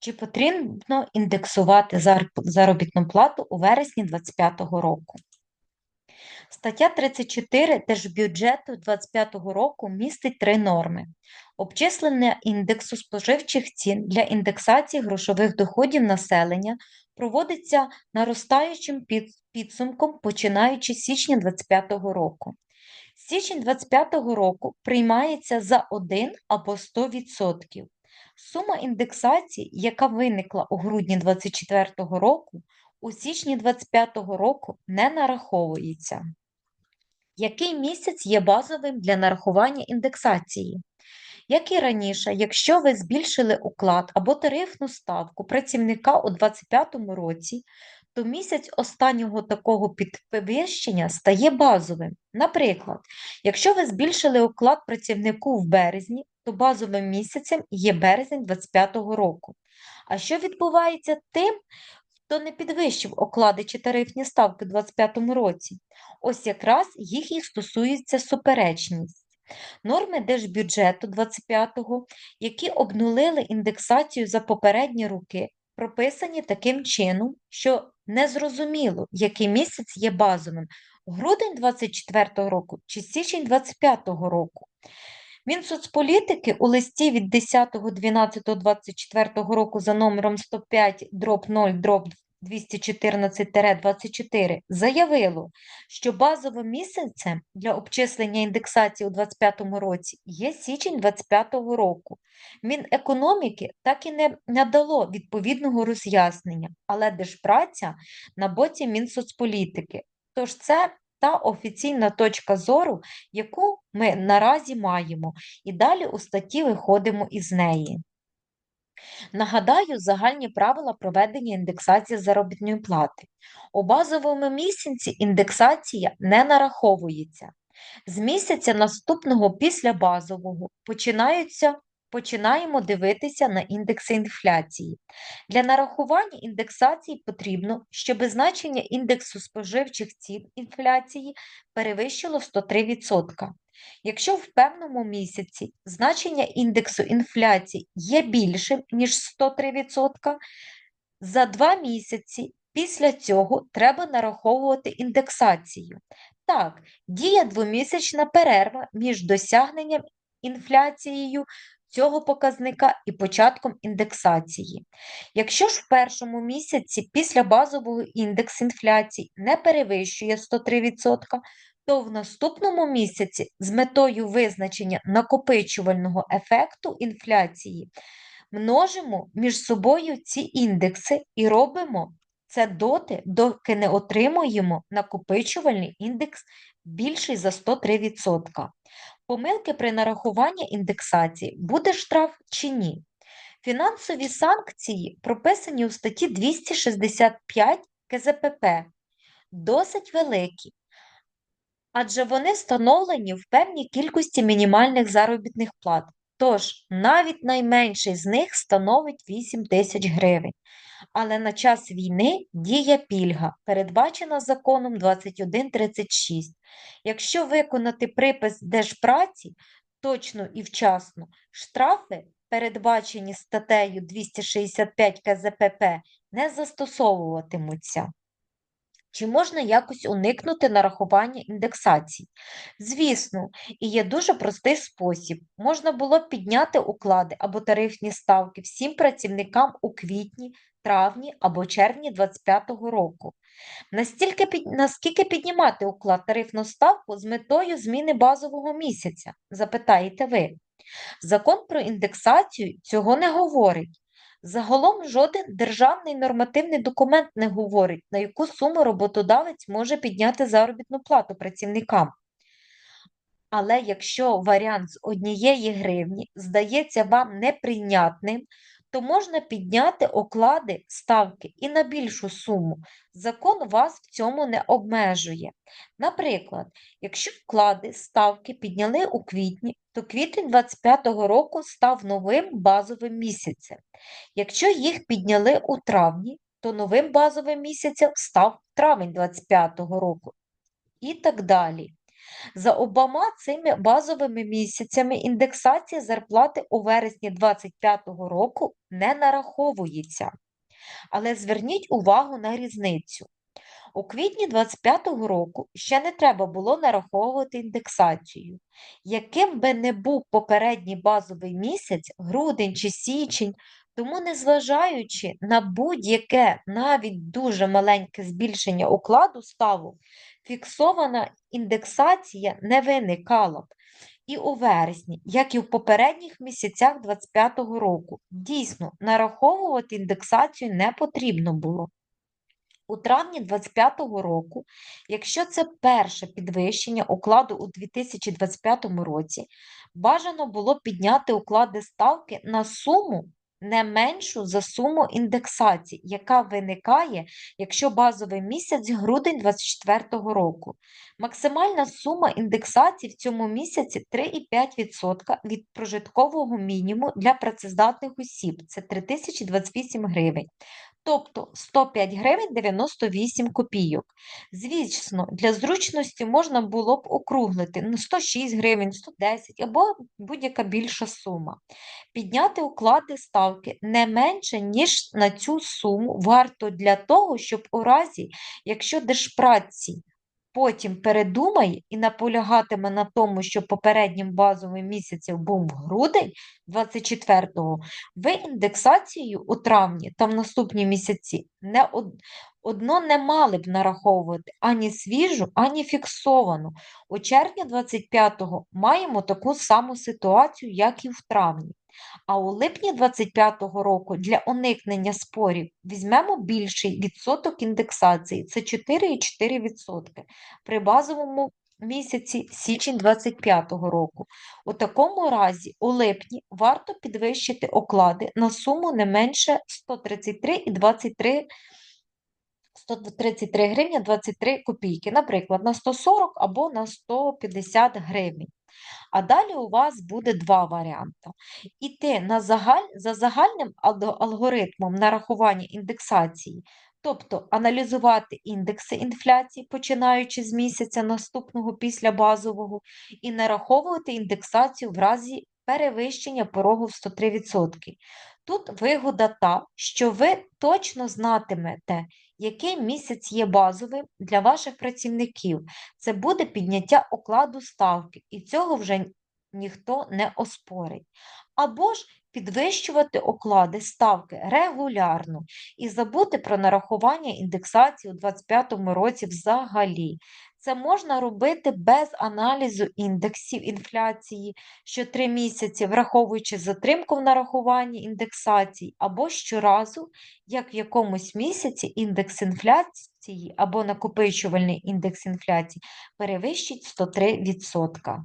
Чи потрібно індексувати заробітну плату у вересні 2025 року? Стаття 34 Держбюджету 2025 року містить три норми. Обчислення індексу споживчих цін для індексації грошових доходів населення проводиться наростаючим підсумком, починаючи з січня 2025 року. Січень 2025 року приймається за 1 або 100%. Сума індексації, яка виникла у грудні 2024 року, у січні 2025 року не нараховується. Який місяць є базовим для нарахування індексації? Як і раніше, якщо ви збільшили уклад або тарифну ставку працівника у 2025 році, то місяць останнього такого підвищення стає базовим. Наприклад, якщо ви збільшили уклад працівнику в березні, то базовим місяцем є березень 2025 року. А що відбувається тим, хто не підвищив оклади чи тарифні ставки у 2025 році? Ось якраз їх і стосується суперечність. Норми держбюджету 25-го, які обнулили індексацію за попередні роки, прописані таким чином, що незрозуміло, який місяць є базовим грудень 24 року чи січень 25 року. Мінсоцполітики у листі від 10.12.24 року за номером 105 дроб 0 дроб 214-24 заявило, що базовим місяцем для обчислення індексації у 2025 році є січень 2025 року. Мінекономіки так і не надало відповідного роз'яснення, але Держпраця на боці Мінсоцполітики. Тож це та офіційна точка зору, яку ми наразі маємо, і далі у статті виходимо із неї. Нагадаю загальні правила проведення індексації заробітної плати. У базовому місяці індексація не нараховується. З місяця наступного після базового починаються, починаємо дивитися на індекси інфляції. Для нарахування індексації потрібно, щоб значення індексу споживчих цін інфляції перевищило 103%. Якщо в певному місяці значення індексу інфляції є більшим, ніж 103%, за два місяці після цього треба нараховувати індексацію. Так, діє двомісячна перерва між досягненням інфляцією цього показника і початком індексації. Якщо ж в першому місяці після базового індекс інфляції не перевищує 103%, то в наступному місяці з метою визначення накопичувального ефекту інфляції множимо між собою ці індекси і робимо це доти, доки не отримуємо накопичувальний індекс більший за 103%. Помилки при нарахуванні індексації буде штраф чи ні? Фінансові санкції прописані у статті 265 КЗПП, досить великі, адже вони встановлені в певній кількості мінімальних заробітних плат. Тож навіть найменший з них становить 8 тисяч гривень. Але на час війни діє пільга, передбачена законом 2136. Якщо виконати припис Держпраці точно і вчасно, штрафи, передбачені статтею 265 КЗПП, не застосовуватимуться. Чи можна якось уникнути нарахування індексацій? Звісно, і є дуже простий спосіб. Можна було б підняти уклади або тарифні ставки всім працівникам у квітні, травні або червні 2025 року. Настільки, наскільки піднімати уклад тарифну ставку з метою зміни базового місяця? Запитаєте ви. Закон про індексацію цього не говорить. Загалом жоден державний нормативний документ не говорить, на яку суму роботодавець може підняти заробітну плату працівникам. Але якщо варіант з однієї гривні здається вам неприйнятним, то можна підняти оклади ставки і на більшу суму. Закон вас в цьому не обмежує. Наприклад, якщо вклади ставки підняли у квітні, то квітень 2025 року став новим базовим місяцем. Якщо їх підняли у травні, то новим базовим місяцем став травень 2025 року. І так далі. За обома цими базовими місяцями індексація зарплати у вересні 2025 року не нараховується. Але зверніть увагу на різницю. У квітні 2025 року ще не треба було нараховувати індексацію. Яким би не був попередній базовий місяць, грудень чи січень, тому, незважаючи на будь-яке навіть дуже маленьке збільшення укладу ставок, фіксована індексація не виникала б. І у вересні, як і в попередніх місяцях 2025 року, дійсно нараховувати індексацію не потрібно було. У травні 2025 року, якщо це перше підвищення укладу у 2025 році, бажано було підняти уклади ставки на суму не меншу за суму індексації, яка виникає, якщо базовий місяць грудень 2024 року. Максимальна сума індексації в цьому місяці 3,5% від прожиткового мінімуму для працездатних осіб. Це 3028 гривень. Тобто 105 гривень 98 копійок. Звісно, для зручності можна було б округлити на 106 гривень, 110 або будь-яка більша сума. Підняти уклади ставки не менше, ніж на цю суму варто для того, щоб у разі, якщо держпраці потім передумає і наполягатиме на тому, що попереднім базовим місяцем був грудень 24-го, ви індексацію у травні та в наступні місяці не од... одно не мали б нараховувати ані свіжу, ані фіксовану. У червні 25-го маємо таку саму ситуацію, як і в травні. А у липні 25-го року для уникнення спорів візьмемо більший відсоток індексації це 4,4% при базовому місяці січень 25-го року. У такому разі у липні варто підвищити оклади на суму не менше 133,23 133 гривні 23 копійки, наприклад, на 140 або на 150 гривень. А далі у вас буде два варіанти. Іти на загаль, за загальним алгоритмом нарахування індексації, тобто аналізувати індекси інфляції, починаючи з місяця наступного після базового, і нараховувати індексацію в разі перевищення порогу в 103%. Тут вигода та, що ви точно знатимете, який місяць є базовим для ваших працівників. Це буде підняття окладу ставки, і цього вже ніхто не оспорить. Або ж підвищувати оклади ставки регулярно і забути про нарахування індексації у 2025 році взагалі. Це можна робити без аналізу індексів інфляції щотри місяці, враховуючи затримку в нарахуванні індексацій, або щоразу, як в якомусь місяці індекс інфляції або накопичувальний індекс інфляції перевищить 103%.